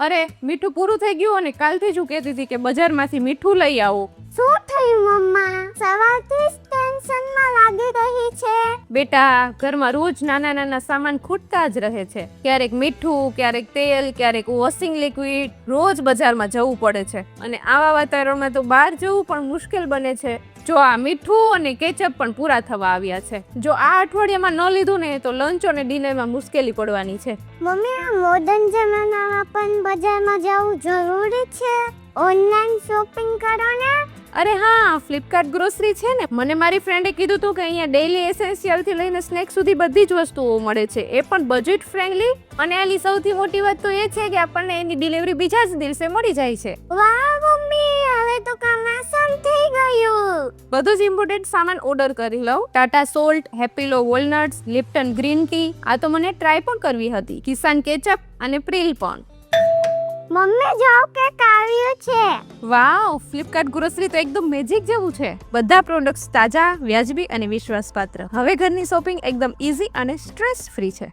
અરે, મીઠું પૂરું થઈ ગયું અને કાલથી જ હું કહેતી હતી કે બજારમાંથી મીઠું લઈ આવો. શું થયું, મમ્મા? સવારથી જ બેટા, ઘરમાં રોજ નાના નાના સામાન ખૂટતા જ રહે છે. ક્યારેક મીઠું, ક્યારેક તેલ, ક્યારેક વોશિંગ લિક્વિડ રોજ બજારમાં જવું પડે છે. અને આવા વાતાવરણમાં તો બહાર જવું પણ મુશ્કેલ બને છે. જો આ મીઠું અને કેચઅપ પણ પૂરા થવા આવ્યા છે. જો આ અઠવાડિયામાં ન લીધું ને, તો લંચ અને ડિનરમાં મુશ્કેલી પડવાની છે. મમ્મી, આ મોડર્ન જમાનામાં પણ બજારમાં જવું જરૂરી છે? ઓનલાઈન શોપિંગ કરો ને અરે હા ફ્લિપકાર્ટ ગ્રોસરી છે ને. મને મારી ફ્રેન્ડે કીધું હતું કે અહીંયા ડેઇલી એસેન્શિયલથી લઈને સ્નેક સુધી બધી જ વસ્તુઓ મળે છે. એ પણ બજેટ ફ્રેન્ડલી અને આની સૌથી મોટી વાત તો એ છે કે આપણને એની ડિલિવરી બીજા જ દિવસે મળી જાય છે. વાહ મમ્મી હવે તો કામ આસાન થઈ ગયું. બધું જ ઇમ્પોર્ટેન્ટ સામાન ઓર્ડર કરી લઉં. Tata Salt Happilo walnuts Lipton green tea આ તો મને ટ્રાય પણ કરવી હતી. કિસાન કેચઅપ અને પ્રિલ પણ મમ્મી જો કે આવ્યું છે. વાવ ફ્લિપકાર્ટ ગ્રોસરી તો એકદમ મેજિક જેવું છે. બધા પ્રોડક્ટ્સ તાજા, વ્યાજબી અને વિશ્વાસપાત્ર. હવે ઘરની શોપિંગ એકદમ ઇઝી અને સ્ટ્રેસ ફ્રી છે.